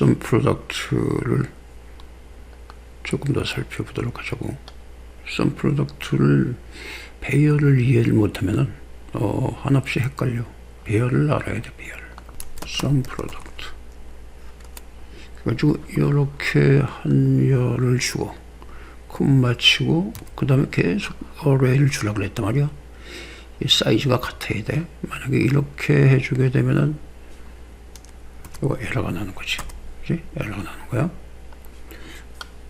썸 프로덕트를 조금 더 살펴보도록 하자고. 썸 프로덕트를 배열을 이해를 못하면은 어, 한없이 헷갈려. 배열을 알아야 돼, 배열. 썸 프로덕트. 그래가지고 이렇게 한 열을 주고 콤마 치고 그 다음에 계속 어레이를 주라 그랬단 말이야. 이 사이즈가 같아야 돼. 만약에 이렇게 해주게 되면은 이거 에러가 나는 거지. 그지? 에러가 나는 거야.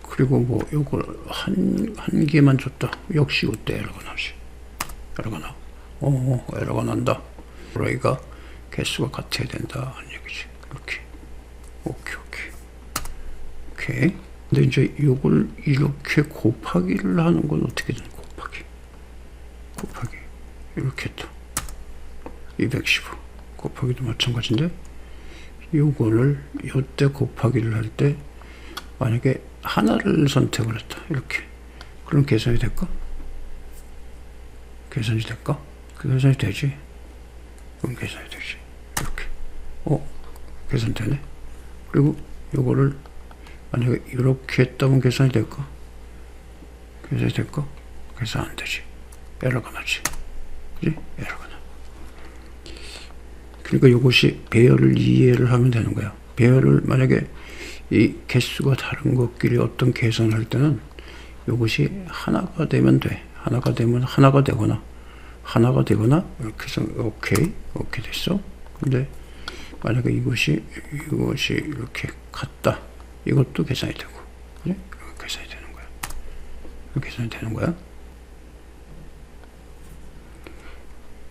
그리고 뭐 요걸 한, 한 개만 줬다. 역시 이때 에러가 나지. 에러가 나. 어, 에러가 난다. 어레이가 개수가 같아야 된다. 하는 얘기지. 이렇게. 오케이, 오케이. 오케이. 근데 이제 요걸 이렇게 곱하기를 하는 건 어떻게든 곱하기. 곱하기. 이렇게 또. 215. 곱하기도 마찬가지인데, 요거를 요때 곱하기를 할 때, 만약에 하나를 선택을 했다. 이렇게. 그럼 계산이 될까? 계산이 될까? 그 계산이 되지. 그럼 계산이 되지. 이렇게. 어, 계산되네. 그리고 요거를 만약에 이렇게 했다면 계산이 될까? 계산이 될까? 계산 안 되지. 에러가 나지. 그지? 에러가 나. 그러니까 이것이 배열을 이해를 하면 되는 거야. 배열을 만약에 이 개수가 다른 것끼리 어떤 계산을 할 때는 이것이 하나가 되면 돼. 하나가 되면 하나가 되거나 하나가 되거나 이렇게 해서 오케이 오케이 됐어. 근데 만약에 이것이 이것이 이렇게 같다. 이것도 계산이 되고, 그래? 이거 계산이 되는 거야. 계산이 되는 거야.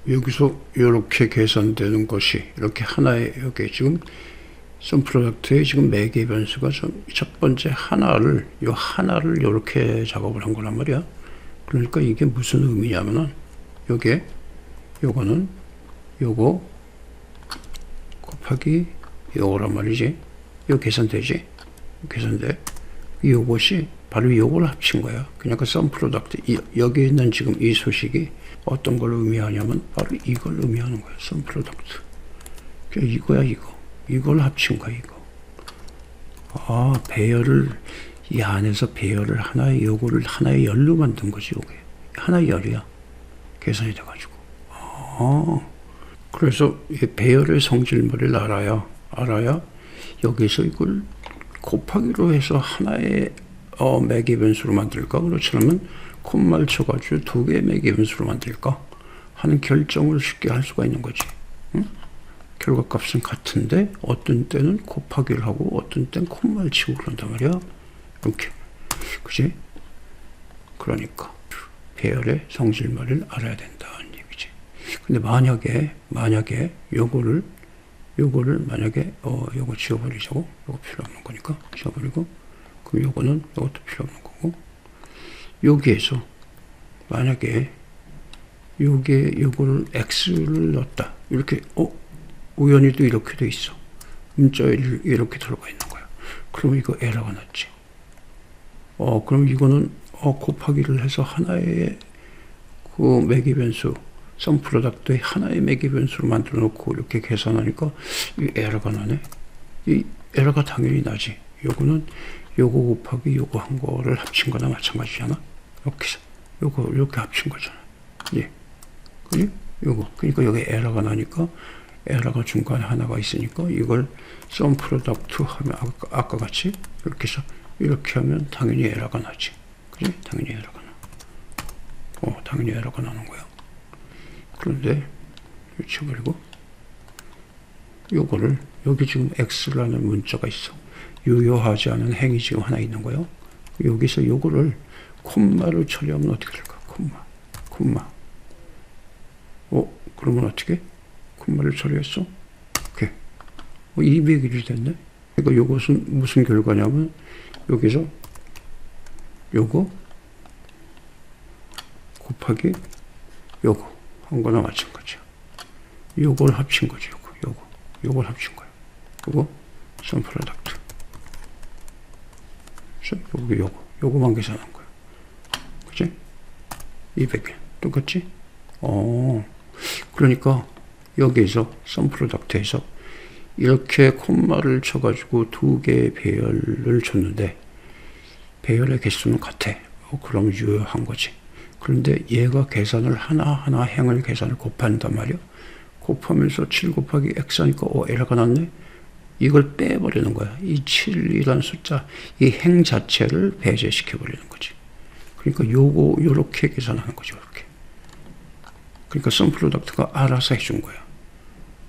여기서 이렇게 계산되는 것이 이렇게 하나의 여기 지금 썸 프로덕트의 지금 매개 변수가 좀첫 번째 하나를 요 하나를 이렇게 작업을 한 거란 말이야. 그러니까 이게 무슨 의미냐면은 요게 요거는 요거 곱하기 요거란 말이지. 요 계산되지? 계산돼. 요것이 바로 요걸 합친 거야. 그러니까 썸 프로덕트 여기 있는 지금 이 소식이 어떤 걸 의미하냐면 바로 이걸 의미하는 거야. 썸 프로덕트. 그러니까 이거야 이거. 이걸 합친 거야 이거. 아 배열을 이 안에서 배열을 하나의 요거를 하나의 열로 만든 거지 요게. 하나의 열이야. 계산이 돼가지고. 아 그래서 이 배열의 성질물을 알아야 알아야 여기서 이걸 곱하기로 해서 하나의 어, 매개 변수로 만들까? 그렇지 않으면 콤마를 쳐가지고 두 개의 매개 변수로 만들까? 하는 결정을 쉽게 할 수가 있는 거지. 응? 결과값은 같은데 어떤 때는 곱하기를 하고 어떤 때는 콤마를 치고 그런단 말이야. 이렇게. 그지? 그러니까 배열의 성질말을 알아야 된다는 얘기지. 근데 만약에 만약에 요거를 요거를 만약에 어 요거 지워버리자고 요거 필요 없는 거니까 지워버리고 그럼 요거는 요것도 필요 없는 거고. 여기에서 만약에 요게 요거를 x를 넣었다. 이렇게 어? 우연히 또 이렇게 돼 있어. 문자 이렇게 들어가 있는 거야. 그러면 이거 에러가 났지. 어 그럼 이거는 어 곱하기를 해서 하나의 그 매기 변수 썸 프로덕트의 하나의 매개 변수로 만들어 놓고 이렇게 계산하니까 이 에러가 나네. 이 에러가 당연히 나지. 요거는 요거 곱하기 요거 한 거를 합친 거나 마찬가지잖아. 이렇게 요거 이렇게 합친 거잖아. 예. 그지? 요거. 그러니까 여기 에러가 나니까 에러가 중간에 하나가 있으니까 이걸 썸 프로덕트 하면 아까, 아까 같이 이렇게 해서 이렇게 하면 당연히 에러가 나지. 그지? 당연히 에러가 나. 어, 당연히 에러가 나는 거야. 그런데 치워버리고 요거를 여기 지금 x라는 문자가 있어 유효하지 않은 행위 지금 하나 있는 거예요. 여기서 요거를 콤마를 처리하면 어떻게 될까? 콤마. 콤마. 어? 그러면 어떻게? 콤마를 처리했어? 오케이. 어, 200일이 됐네? 그러니까 요것은 무슨 결과냐면 여기서 요거 곱하기 요거. 한 거나 마찬가지야. 요걸 합친 거지, 요거, 요거. 요걸 합친 거야. 요거, 선 프로덕트. 요거, 요거. 요거만 계산한 거야. 그치? 200개. 똑같지? 어. 그러니까, 여기에서, 선 프로덕트에서 이렇게 콤마를 쳐가지고 두 개의 배열을 줬는데 배열의 개수는 같아. 어, 그럼 유효한 거지. 그런데 얘가 계산을 하나하나 행을 계산을 곱한단 말이야. 곱하면서 7 곱하기 x하니까 어, 에러가 났네. 이걸 빼버리는 거야. 이 7이라는 숫자, 이 행 자체를 배제시켜 버리는 거지. 그러니까 요거 요렇게 계산하는 거죠. 이렇게. 그러니까 썸 프로덕트가 알아서 해준 거야.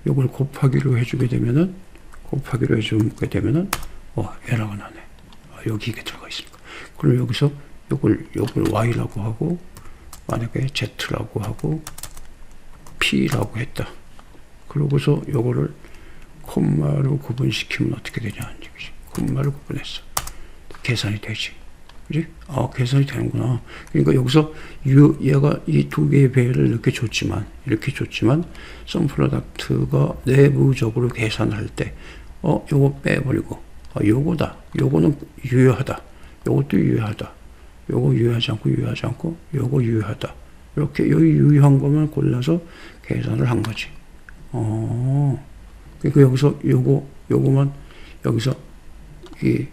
요걸 곱하기로 해주게 되면은 곱하기로 해주게 되면은 어 에러가 나네. 아, 여기 이게 들어가 있으니까. 그럼 여기서 요걸 요걸 y라고 하고 만약에 z라고 하고 p라고 했다. 그러고서 요거를 콤마로 구분시키면 어떻게 되냐 하는 얘기지. 콤마를 구분했어. 계산이 되지. 그지? 아, 계산이 되는구나. 그러니까 여기서 유, 얘가 이 두 개의 배열을 이렇게 줬지만, 이렇게 줬지만, 썸 프로덕트가 내부적으로 계산할 때, 어, 요거 빼버리고, 아, 요거다. 요거는 유효하다. 요것도 유효하다. 요거 유효하지 않고, 유효하지 않고, 요거 유효하다. 이렇게 여기 유효한 것만 골라서 계산을 한 거지. 어, 그러니까 여기서 요거, 요거만, 여기서 이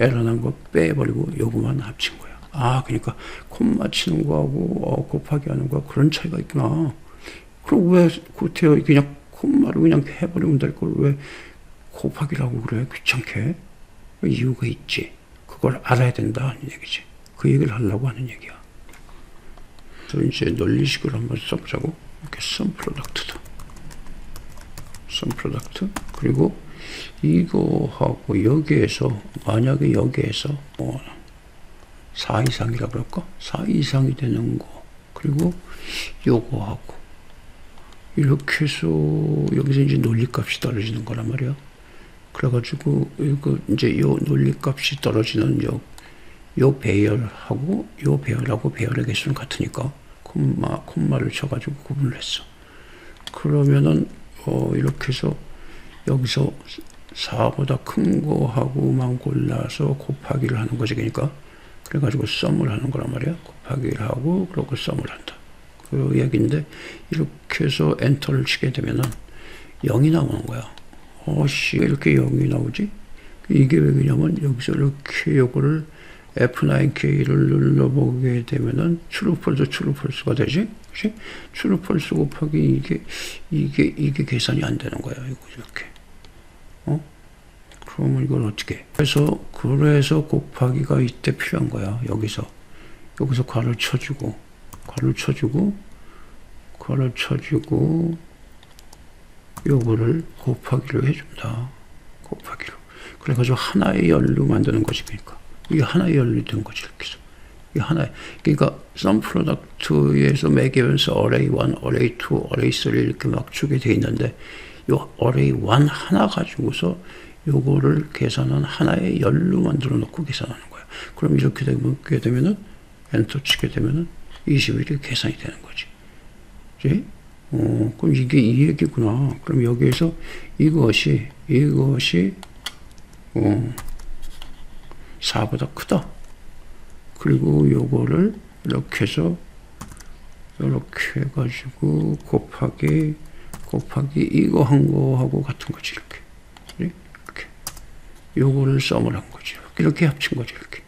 에러 난 거 빼버리고 요거만 합친 거야. 아, 그러니까 콤마 치는 거하고 어, 곱하기 하는 거 그런 차이가 있구나. 그럼 왜 구태여 그냥 콤마를 그냥 해버리면 될 걸 왜 곱하기라고 그래 귀찮게 이유가 있지. 그걸 알아야 된다 하는 얘기지. 그 얘기를 하려고 하는 얘기야. 그래서 이제 논리식을 한번 써보자고. 이렇게 썸 프로덕트다. 썸 프로덕트 그리고 이거하고 여기에서 만약에 여기에서 뭐 4 이상이라 그럴까? 4 이상이 되는 거 그리고 요거하고 이렇게 해서 여기서 이제 논리값이 떨어지는 거란 말이야. 그래가지고 이거 이제 요 논리값이 떨어지는 요, 요 배열하고 요 배열하고 배열의 개수는 같으니까 콤마 콤마를 쳐가지고 구분을 했어. 그러면은 어 이렇게 해서 여기서 4보다 큰 거하고만 골라서 곱하기를 하는 거지 그러니까. 그래가지고 썸을 하는 거란 말이야. 곱하기를 하고 그러고 썸을 한다. 그 얘기인데 이렇게 해서 엔터를 치게 되면은 0이 나오는 거야. 어씨 이렇게 0이 나오지? 이게 왜 그러냐면 여기서 이렇게 요거를 F9K를 눌러보게 되면은 트루펄스 트루펄스가 되지 그치? 트루펄스 곱하기 이게 이게 이게 계산이 안 되는 거야 이거 이렇게 어? 그러면 이걸 어떻게 해? 그래서 그래서 곱하기가 이때 필요한 거야 여기서 여기서 괄호 쳐주고 괄호 쳐주고 괄호 쳐주고 요거를 곱하기로 해준다 곱하기로 그래가지고 하나의 열로 만드는 그러니까 이게 하나의 열로 된 거지 이렇게 이게 하나의 그러니까 썸 프로덕트에서 매기면서 array 1, array 2, array 3 이렇게 막 주게 돼 있는데 요 array 1 하나 가지고서 요거를 계산한 하나의 열로 만들어 놓고 계산하는 거야. 그럼 이렇게 되게 되면은 엔터 치게 되면은 21이 계산이 되는 거지. 그지? 어, 그럼 이게 이 얘기구나. 그럼 여기에서 이것이 이것이 어, 4보다 크다. 그리고 요거를 이렇게 해서 이렇게 해가지고 곱하기 곱하기 이거 한 거하고 같은 거지 이렇게. 이렇게. 요거를 썸을 한 거지 이렇게. 합친 거지 이렇게.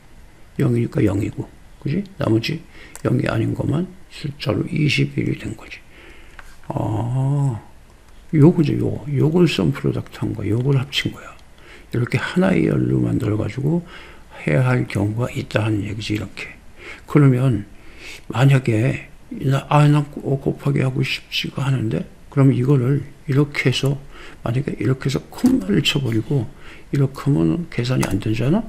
0이니까 0이고. 그지? 나머지 0이 아닌 것만 숫자로 21이 된 거지. 아 요거죠 요거. 요걸 썸 프로덕트 한 거야. 요걸 합친 거야. 이렇게 하나의 열로 만들어 가지고 해야 할 경우가 있다 하는 얘기지 이렇게. 그러면 만약에 나, 아, 나 곱하기 하고 싶지가 않은데 그럼 이거를 이렇게 해서 만약에 이렇게 해서 콤마를 쳐버리고 이렇게 하면 계산이 안 되잖아?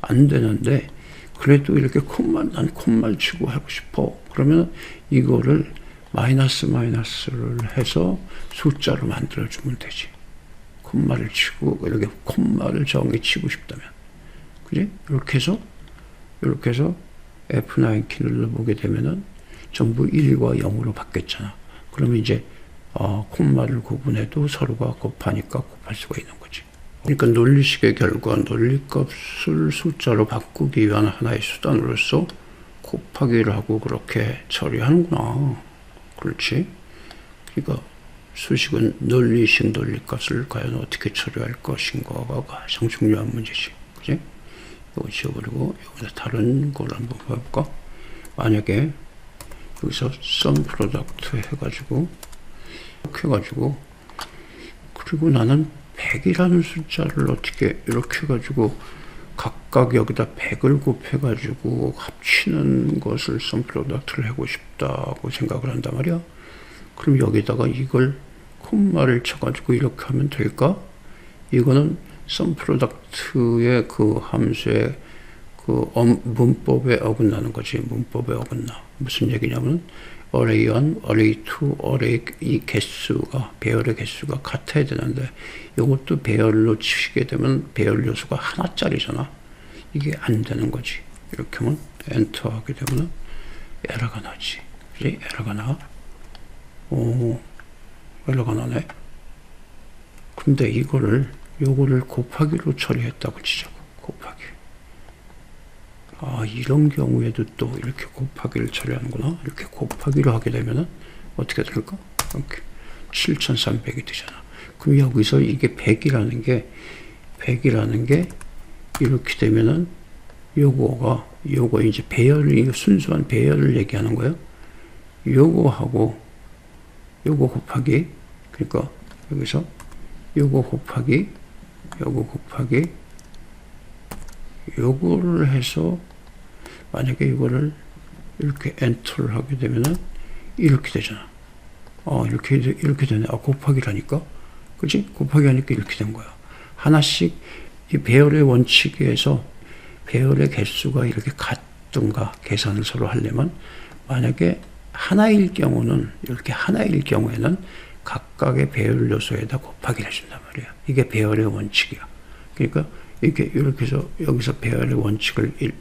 안 되는데 그래도 이렇게 콤마 난 콤마를 치고 하고 싶어. 그러면 이거를 마이너스 마이너스를 해서 숫자로 만들어 주면 되지. 콤마를 치고 이렇게 콤마를 정해 치고 싶다면 그지? 이렇게 해서 이렇게 해서 F9 키 눌러보게 되면은 전부 1과 0으로 바뀌었잖아 그러면 이제 어, 콤마를 구분해도 서로가 곱하니까 곱할 수가 있는 거지. 그러니까 논리식의 결과 논리값을 숫자로 바꾸기 위한 하나의 수단으로서 곱하기를 하고 그렇게 처리하는구나. 그렇지? 그러니까 수식은 논리식 논리값을 과연 어떻게 처리할 것인가가 가장 중요한 문제지. 그지? 이거 지워버리고 여기다 다른 걸 한번 봐볼까? 만약에 여기서 sum product 해가지고 이렇게 해가지고 그리고 나는 100이라는 숫자를 어떻게 이렇게 해가지고 각각 여기다 100을 곱해가지고 합치는 것을 sum product를 하고 싶다고 생각을 한단 말이야. 그럼 여기다가 이걸 콤마를 쳐가지고 이렇게 하면 될까? 이거는 sum product의 그 함수의 그 엄- 문법에 어긋나는 거지. 문법에 어긋나. 무슨 얘기냐면 array 1, array 2, array 이 개수가 배열의 개수가 같아야 되는데 이것도 배열로 치게 되면 배열 요소가 하나짜리잖아. 이게 안 되는 거지. 이렇게 하면 엔터 하게 되면 에러가 나지. 그지? 에러가 나. 오, 에러가 나네. 근데 이거를 요거를 곱하기로 처리했다고 치자고. 곱하기. 아, 이런 경우에도 또 이렇게 곱하기를 처리하는구나. 이렇게 곱하기로 하게 되면은 어떻게 될까? 이렇게 7,300이 되잖아. 그럼 여기서 이게 100이라는 게 100이라는 게 이렇게 되면은 요거가 요거 이제 배열을 이거 순수한 배열을 얘기하는 거예요. 요거하고 요거 곱하기 그러니까 여기서 요거 곱하기 요거 곱하기 요거를 해서 만약에 이거를 이렇게 엔터를 하게 되면은 이렇게 되잖아. 어, 이렇게, 돼- 이렇게 되네. 아, 곱하기라니까? 그지? 곱하기 하니까 이렇게 된 거야. 하나씩 이 배열의 원칙에서 배열의 개수가 이렇게 같든가 계산을 서로 하려면 만약에 하나일 경우는 이렇게 하나일 경우에는 각각의 배열 요소에다 곱하기를 해준단 말이야. 이게 배열의 원칙이야. 그러니까 이렇게 이렇게 해서 여기서 배열의 원칙을 일-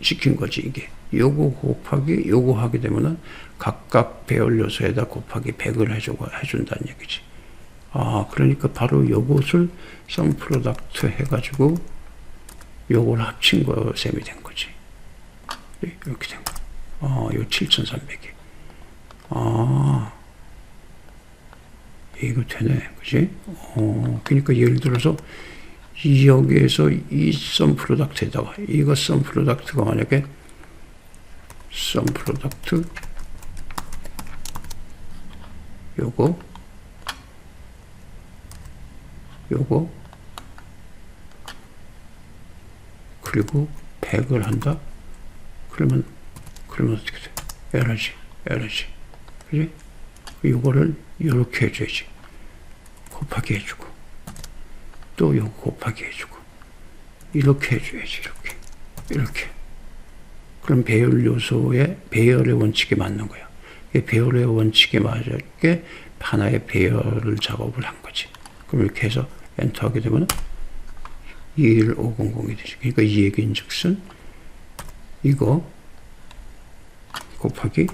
시킨 거지 이게. 요거 곱하기 요거 하게 되면은 각각 배열 요소에다 곱하기 100을 해주고 해준다는 얘기지. 아 그러니까 바로 요것을 썸 프로덕트 해가지고 요걸 합친 거 셈이 된 거지. 네, 이렇게 된 거. 아, 요 7,300이. 아, 이거 되네. 그지? 어, 그러니까 예를 들어서 이 여기에서 이 썸 프로덕트에다가 이거 썸 프로덕트가 만약에 썸 프로덕트 요거 요거 그리고 100을 한다? 그러면, 그러면 어떻게 돼? 에러지, 에러지. 그지? 요거를 요렇게 해줘야지. 곱하기 해주고. 또 요거 곱하기 해주고. 이렇게 해줘야지, 이렇게. 이렇게. 그럼 배열 요소의 배열의 원칙에 맞는 거야. 이 배열의 원칙에 맞게 하나의 배열 작업을 한 거지. 그럼 이렇게 해서 엔터 하게 되면 21500이 되죠. 그러니까 이 얘기인 즉슨 이거 곱하기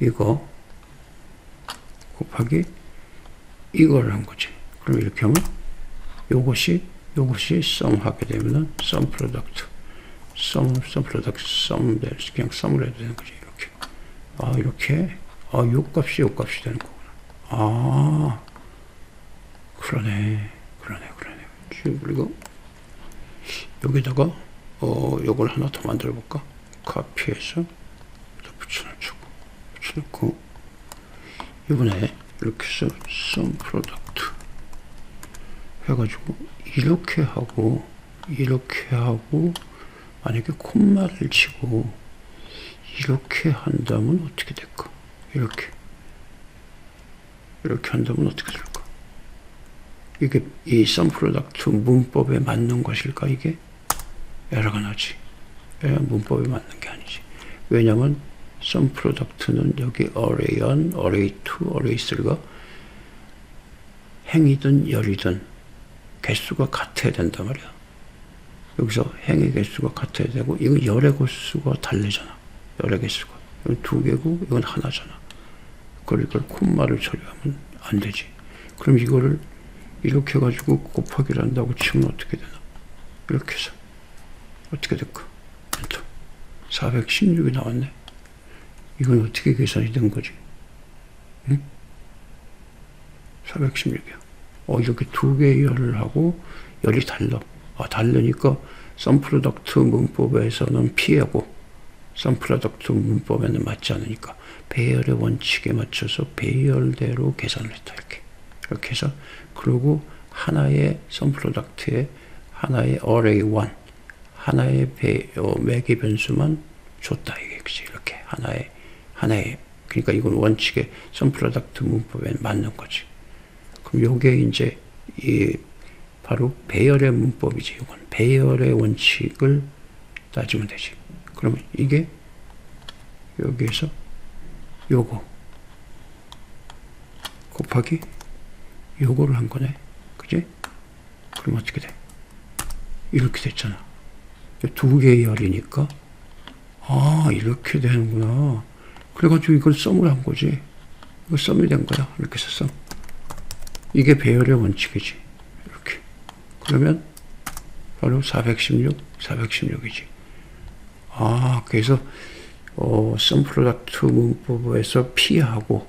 이거 곱하기 이걸 한 거지. 그럼 이렇게 하면 요것이 요것이 sum 하게 되면은 sum product sum sum product sum 될 그냥 sum을 해도 되는 거지. 이렇게. 아, 이렇게 아, 요 값이 요 값이 되는 거구나. 아. 그러네. 그러네. 그러네. 그리고 여기다가 어 요걸 하나 더 만들어 볼까? 카피해서 붙여놓고 붙여놓고 이번에 이렇게 해서 sum product 해가지고 이렇게 하고 이렇게 하고 만약에 콤마를 치고 이렇게 한다면 어떻게 될까? 이렇게 이렇게 한다면 어떻게 될까? 이게 이 sum product 문법에 맞는 것일까 이게? 에러가 나지. 예, 문법에 맞는 게 아니지. 왜냐면 sum product는 여기 array 1, array 2, array 3가 행이든 열이든 개수가 같아야 된단 말이야. 여기서 행의 개수가 같아야 되고 이건 열의 개수가 다르잖아. 열의 개수가. 이건 두 개고 이건 하나잖아. 이걸 콤마를 처리하면 안 되지. 그럼 이거를 이렇게 해가지고 곱하기를 한다고 치면 어떻게 되나? 이렇게 해서 어떻게 될까? 엔터. 416이 나왔네. 이건 어떻게 계산이 된 거지? 응? 416이요. 어, 이렇게 두 개의 열을 하고 열이 달라. 아, 다르니까 선 프로덕트 문법에서는 피하고 선 프로덕트 문법에는 맞지 않으니까 배열의 원칙에 맞춰서 배열대로 계산을 했다. 이렇게. 이렇게 해서 그리고 하나의 선 프로덕트에 하나의 array 1 하나의 배, 어, 매개 변수만 줬다 이게 이렇게 하나의 하나의 그러니까 이건 원칙의 선 프로덕트 문법에 맞는 거지. 그럼 요게 이제 이 바로 배열의 문법이지. 이건 배열의 원칙을 따지면 되지. 그러면 이게 여기에서 요거 곱하기 요거를 한 거네. 그지? 그럼 어떻게 돼? 이렇게 됐잖아. 두 개의 열이니까 아 이렇게 되는구나. 그래가지고 이걸 썸을 한 거지. 이거 썸이 된 거야. 이렇게 해서 썸. 이게 배열의 원칙이지. 이렇게. 그러면 바로 416, 416이지. 아, 그래서 어, 썸 프로덕트 문법에서 피하고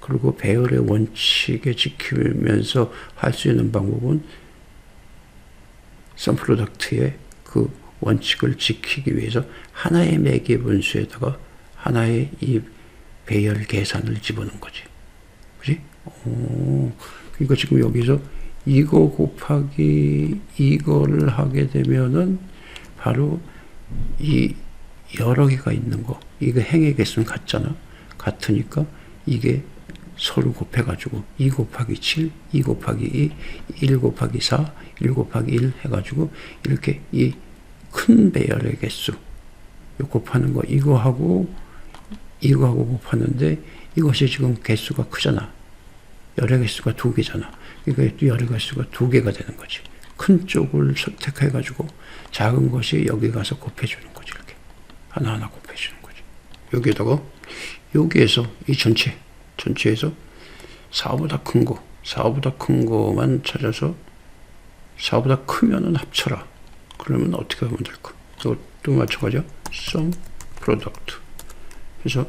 그리고 배열의 원칙에 지키면서 할 수 있는 방법은 썸 프로덕트의 그 원칙을 지키기 위해서 하나의 매개 분수에다가 하나의 이 배열 계산을 집어넣은 거지. 그지? 오, 그러니까 지금 여기서 이거 곱하기 이거를 하게 되면은 바로 이 여러 개가 있는 거. 이거 행의 개수는 같잖아. 같으니까 이게 서로 곱해가지고 2 곱하기 7, 2 곱하기 2, 1 곱하기 4, 1 곱하기 1 해가지고 이렇게 이 큰 배열의 개수 요 곱하는 거 이거 하고 이거하고 곱하는데 이것이 지금 개수가 크잖아. 열의 개수가 두 개잖아. 그러니까 열의 개수가 두 개가 되는 거지. 큰 쪽을 선택해가지고 작은 것이 여기 가서 곱해주는 거지. 이렇게 하나하나 곱해주는 거지. 여기에다가 여기에서 이 전체 전체에서 4보다 큰 거, 4보다 큰 거만 찾아서 4보다 크면은 합쳐라. 그러면 어떻게 하면 될까? 이것도 마찬가지야. sum product. 그래서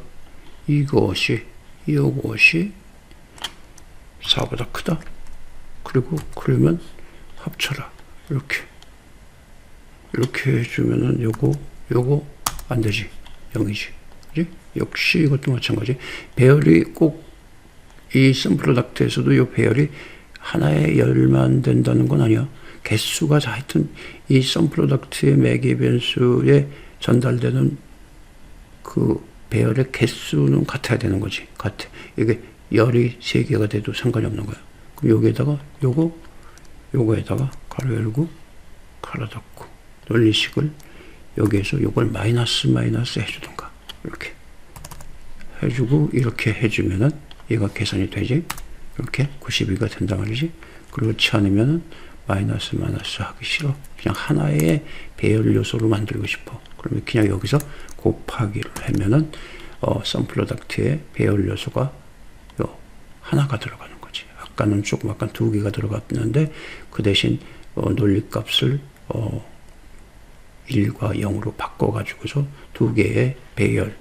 이것이 이것이 4보다 크다. 그리고 그러면 합쳐라. 이렇게 이렇게 해주면은 요거 요거 안 되지. 0이지. 그지? 역시 이것도 마찬가지. 배열이 꼭 이 썸프로덕트에서도 이 배열이 하나의 열만 된다는 건 아니야. 개수가 다 하여튼 이 썸프로덕트의 매개 변수에 전달되는 그 배열의 개수는 같아야 되는 거지. 같아. 이게 열이 세 개가 돼도 상관이 없는 거야. 그럼 여기에다가 요거 요거에다가 가로 열고 가로 닫고 논리식을 여기에서 요걸 마이너스 마이너스 해주던가 이렇게 해주고 이렇게 해주면은 얘가 계산이 되지 이렇게 92가 된단 말이지 그렇지 않으면은 마이너스 마이너스 하기 싫어 그냥 하나의 배열 요소로 만들고 싶어 그러면 그냥 여기서 곱하기를 하면은 어, 썸 프로덕트의 배열 요소가 요 하나가 들어가는 거지 아까는 조금 아까 두 개가 들어갔는데 그 대신 어, 논리값을 어, 1과 0으로 바꿔가지고서 두 개의 배열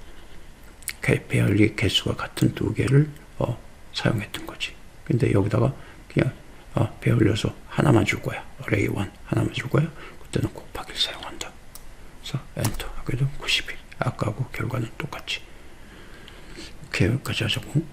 배열의 개수가 같은 두 개를 어, 사용했던 거지. 근데 여기다가 그냥 어, 배열 요소 하나만 줄 거야. array 1 하나만 줄 거야. 그때는 곱하기를 사용한다. 그래서 엔터 하게 되면 92. 아까하고 결과는 똑같이. 이렇게 여기까지 하자고.